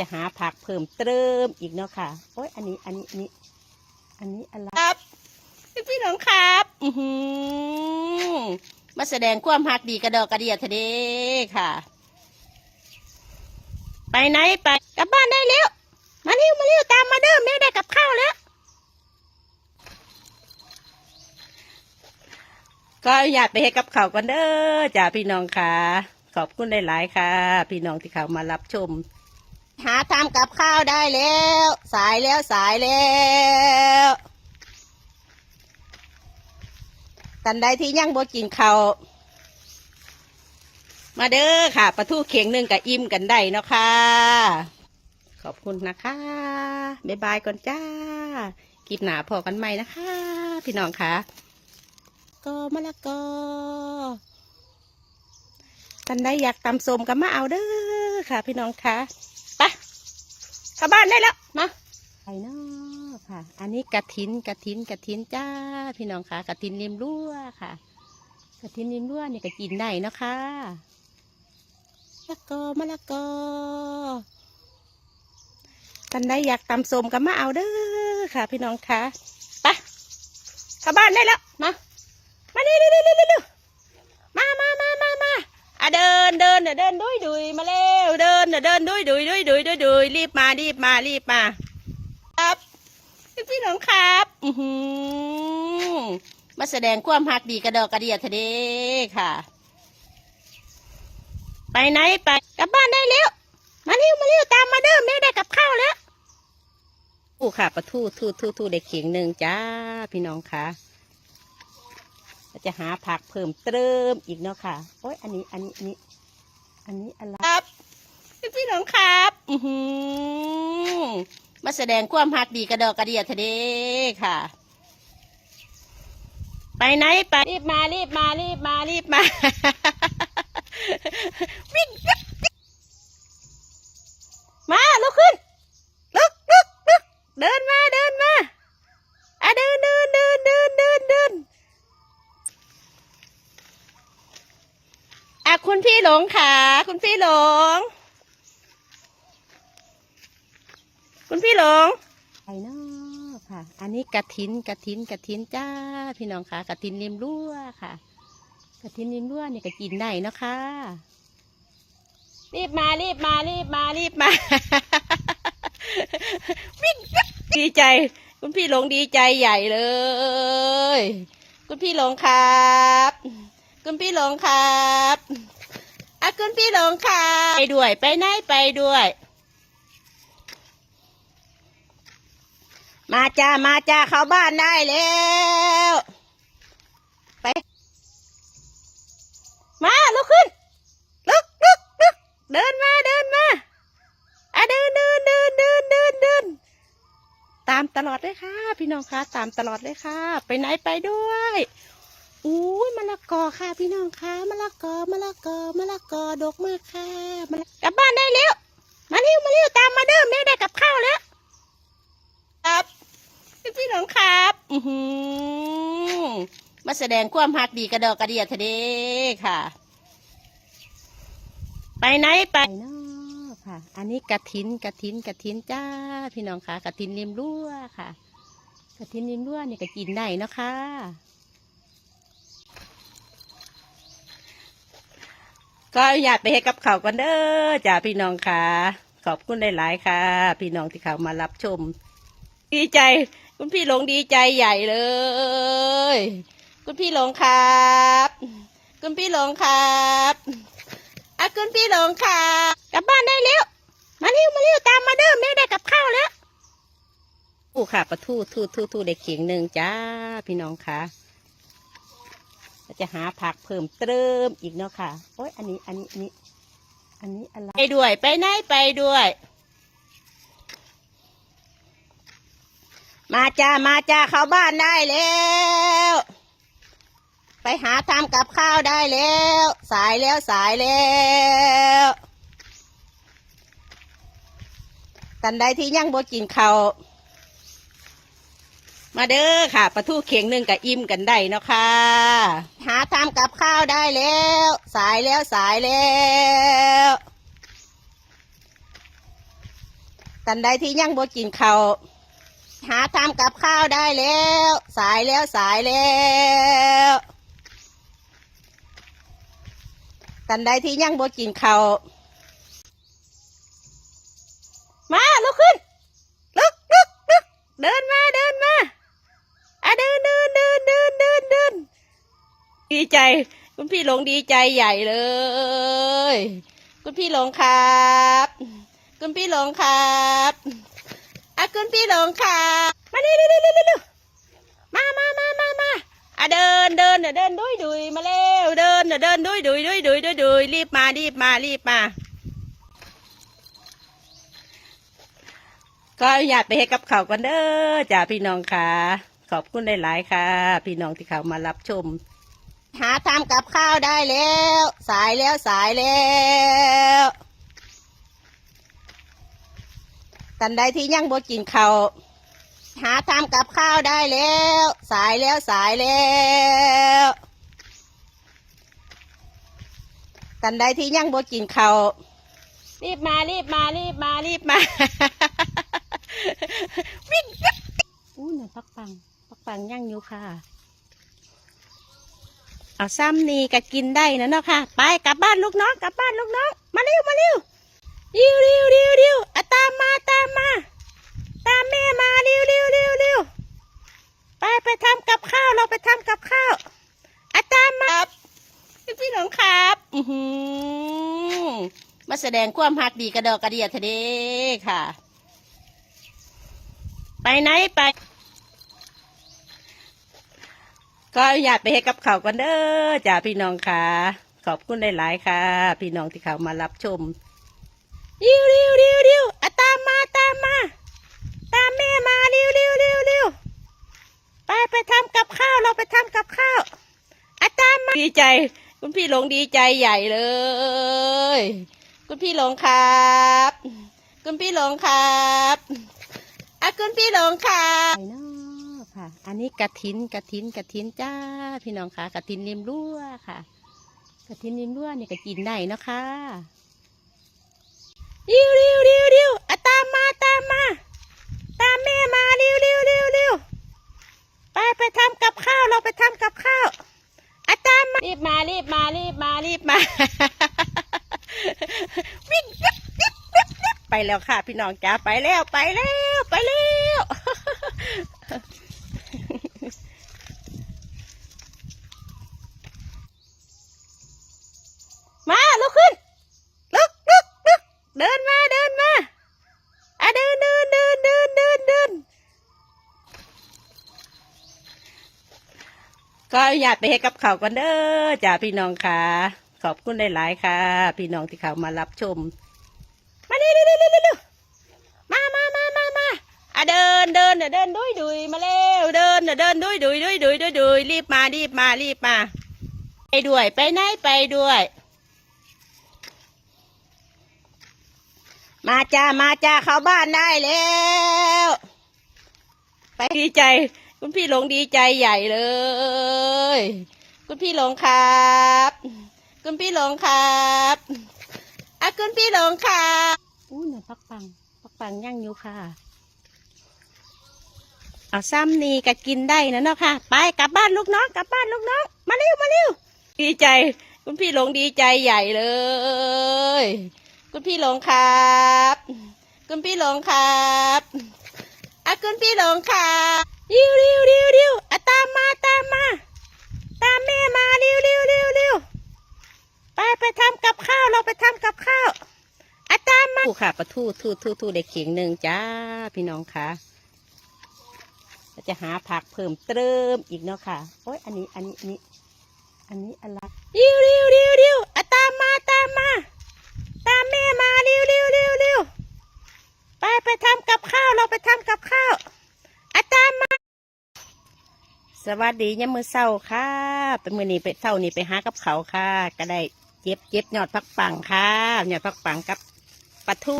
จะหาผักเพิ่มเติมอีกเนาะค่ะโอ้ยอันนี้อันนี้อันนี้อันนี้อะไรครับพี่น้องครับ อือหือมาแสดงความหักดีกระดอกกระเดียทะเดค่ะ ไปไหนไปกลับบ้านได้แล้วมาเร็วมาเร็วตามมาเด้อแม่ได้กับข้าวแล้วก็อยากไปให้กับเขาวกันเด้อจ้าพี่น้องค่ะ ขอบคุณหลาย ๆ ค่ะ พี่น้องที่เขามารับชม หาทำกับข้าวได้แล้ว สายแล้วสายแล้วตันใดที่ยังบ่กินข้าวมาเด้อค่ะปลาทูเข่งหนึ่งกับอิ่มกันได้เนาะค่ะ ขอบคุณนะคะ บ๊ายบายก่อนจ้าคลิปหนาพอกันใหม่นะคะ พี่น้องค่ะก็มะละกอกันได้อยากตำส้มก็มาเอาเด้อค่ะ พี่น้องค่ะ ไปเข้าบ้านได้แล้วมาไปเนาะค่ะ อันนี้กระถินกระถินกระถินจ้า พี่น้องค่ะกระถินริมรั้วค่ะกระถินริมรั้วนี่ก็กินได้เนาะค่ะมะละกอมะละกอกันได้อยากตำส้มก็มาเอาเด้อค่ะ พี่น้องค่ะไปเข้าบ้านได้แล้วมามานี่นี่นี่นี่นี่มามามามามา อะเดินเดินเดินดุยดุยมาเร็วเดินเดินดุยดุยดุยดุยดุยดุยรีบมารีบมารีบมา ครับพี่น้องครับอือมาแสดงความหักดีกระดอกกระเดียทะเดค่ะ ไปไหนไปกลับบ้านได้แล้วมาเร็วมาเร็วตามมาเด้อแม่ได้กับข้าวแล้วอู้ค่ะปลาทูทูทูทูเด็กเขียงหนึ่งจ้าพี่น้องค่ะ เราจะหาผักเพิ่มเติมอีกเนาะค่ะ โอ้ยอันนี้อันนี้อันนี้อันนี้อะไรครับพี่น้องครับ อือหือมาแสดงความหักดีกระดอกกระเดียทะเดค่ะ ไปไหนไปรีบมารีบมารีบมารีบมาวิ่งมาลุกขึ้น ลุกลุกลุกเดินมา เดินมาอะเดินเดินเดินเดินเดินเดิน อะคุณพี่ หลงขาคุณพี่หลง คุณพี่หลงไปเนาะค่ะ อันนี้กระถินกระถินกระถินจ้า พี่น้องค่ะกระถินริมรั้วค่ะกระถินริมรั้วเนี่ก็กินได้นะคะ รีบมารีบมารีบมารีบมาวิ่งดีใจ คุณพี่หลงดีใจใหญ่เลย คุณพี่หลงครับ คุณพี่หลงครับ อะคุณพี่หลงครับไปด้วย ไปไหนไปด้วย มาจ้า มาจ้า เข้าบ้านได้แล้ว ไป มาลุกขึ้น ลุกลุกลุกเดินมา เดินมาอะเดินเดินเดินเดินเดินเดิน ตามตลอดเลยค่ะ พี่น้องคะ ตามตลอดเลยค่ะ ไปไหนไปด้วย อุ้ยมะละกอค่ะพี่น้องค่ะมะละกอมะละกอมะละกอดกมากค่ะมะละกลับบ้านได้แล้วมาเร็วมาเร็วตามมาเด้อแม่ได้กับข้าวแล้วครับพี่น้องครับอือหือมาแสดงความหักดีกระดอกกระเดียทะเดค่ะ ไปไหนไปเนาะค่ะ อันนี้กระถินกระถินกระถินจ้า พี่น้องค่ะกระถินริมรั้วค่ะกระถินริมรั้วนี่ก็กินได้เนาะค่ะ ก็อยากไปให้กับเขากันเด้อจ้าพี่น้องค่ะขอบคุณหลายๆค่ะ พี่น้องที่เขามารับชม ดีใจ คุณพี่หลงดีใจใหญ่เลย คุณพี่หลงครับ คุณพี่หลงครับอะคุณพี่หลงครับกลับบ้านได้แล้วมาเร็วมาเร็วตามมาเด้อแม่ได้กับข้าวแล้วอู้ค่ะปลาทูทูทูทูเด็กเขียงหนึ่งจ้าพี่น้องค่ะ จะหาผักเพิ่มเติมอีกเนาะค่ะ โอ้ยอันนี้อันนี้อันนี้ อันนี้อะไรไปด้วยไปไหนไปด้วย มาจ้ามาจ้าเข้าบ้านได้แล้ว ไปหาทำกับข้าวได้แล้ว สายแล้วสายแล้วตันใดที่ยังบ่กินข้าว มาเด้อค่ะปลาทูเข่งหนึ่งกับอิ่มกันได้เนาะค่ะ หาทำกับข้าวได้แล้ว สายแล้วสายแล้วตันใดที่ยังบ่กินข้าวหาทำกับข้าวได้แล้ว สายแล้วสายแล้วตันใดที่ยังบ่กินข้าวมาลุกขึ้นลุกลุกลุกเดินมาเดินมาอะเดินเดินเดินเดินเดินเดิน ดีใจ คุณพี่หลงดีใจใหญ่เลย คุณพี่หลงครับ คุณพี่หลงครับอะคุณพี่หลงครับมาเร็วเร็วเร็วเร็วมามามามามาอะเดินเดินเดินเดินดุยดุยมาเร็วเดินเดินดุยดุยดุยดุยดุยดุยรีบมารีบมารีบมา ก็อยากไปให้กับเขากันเด้อจ้าพี่น้องค่ะขอบคุณหลาย ๆ ค่ะ พี่น้องที่เขามารับชม หาทำกับข้าวได้แล้ว สายแล้วสายแล้วตันใดที่ยังบ่กินข้าวหาทำกับข้าวได้แล้ว สายแล้วสายแล้วตันใดที่ยังบ่กินข้าวรีบมารีบมารีบมารีบมาวิ่งอู้หนูปักปังปักปังยังอยู่ค่ะ เอาซ้ำนี่ก็กินได้นะเนาะค่ะ ไปกลับบ้านลูกน้องกลับบ้านลูกน้องมาเร็วมาเร็วเร็วเร็วเร็วเร็วอะตามมาตามมา ตามแม่มาเร็วเร็วเร็วเร็วไปไปทำกับข้าวเราไปทำกับข้าวอะตามมาพี่น้องครับอือหือมาแสดงความหักดีกระดอกกระเดียทะเดค่ะ ไปไหนไป ก็อยากไปให้กับเขากันเด้อจ้าพี่น้องค่ะขอบคุณหลายๆค่ะ พี่น้องที่เขามารับชมริวริวริวริวอะตามมาตามมา ตามแม่มาเร็วเร็วเร็วเร็วไปไปทำกับข้าวเราไปทำกับข้าวอะตามมาดีใจ คุณพี่หลงดีใจใหญ่เลย คุณพี่หลงครับ คุณพี่หลงครับอะคุณพี่หลงครับ อันนี้กระถินกระถินกระถินจ้า พี่น้องค่ะกระถินริมรั้วค่ะกระถินริมรั้วนี่ก็กินได้นะค่ะริวริวริวริวอตามมาตามมา ตามแม่มาเร็วเร็วเร็วเร็วไปไปทำกับข้าวเราไปทำกับข้าวอะตามมารีบมารีบมารีบมารีบมาวิ่งไปแล้วค่ะ พี่น้องจ้าไปแล้วไปแล้วไปแล้ว มาลุกขึ้นลุกลุกลุกเดินมาเดินมาอะเดินเดินเดินเดินเดินเดินก็อยากไปให้กับเขากันเด้อจ้าพี่น้องค่ะขอบคุณหลายๆค่ะ พี่น้องที่เขามารับชม มาเร็วเร็วเร็วมามามามามาอะเดินเดินเดินดุยดุยมาเร็วเดินเดี๋ยวเดินดุยดุยดุยดุยดุยดุยรีบมารีบมารีบมา ไปด้วยไปไหนไปด้วย มาจ้า มาจ้า เข้าบ้านได้แล้ว ไปดีใจ คุณพี่หลงดีใจใหญ่เลย คุณพี่หลงครับ คุณพี่หลงครับอะคุณพี่หลงครับอู้หนูปักปังปักปังยังอยู่ค่ะ เอาซ้ำนี่ก็กินได้นะเนาะค่ะ ไปกลับบ้านลูกน้องกลับบ้านลูกน้อง มาเร็วมาเร็ว ดีใจ คุณพี่หลงดีใจใหญ่เลย คุณพี่หลงครับคุณพี่หลงครับอะคุณพี่หลงครับริวริวริวริวอะตามมาตามมา ตามแม่มาเร็วเร็วเร็วเร็วไปไปทำกับข้าวเราไปทำกับข้าวอะตามมาทูค่ะปลาทูทูทูทูเด็กเขียงหนึ่งจ้าพี่น้องค่ะเราจะหาผักเพิ่มเติมอีกเนาะค่ะโอ้ยอันนี้อันนี้อันนี้อันนี้อะไรริวริวริวริวอะตามมาตามมา ตามแม่มาเร็วเร็วเร็วเร็ว ไปไปทำกับข้าวเราไปทำกับข้าวอาจารย์มาสวัสดียามมือเศร้าค่ะ เป็นมือนี้ไปเศร้านี่ไปหากับเขาค่ะ ก็ได้เจ็บเจ็บยอดพักปังค่ะยอดพักปังกับปลาทู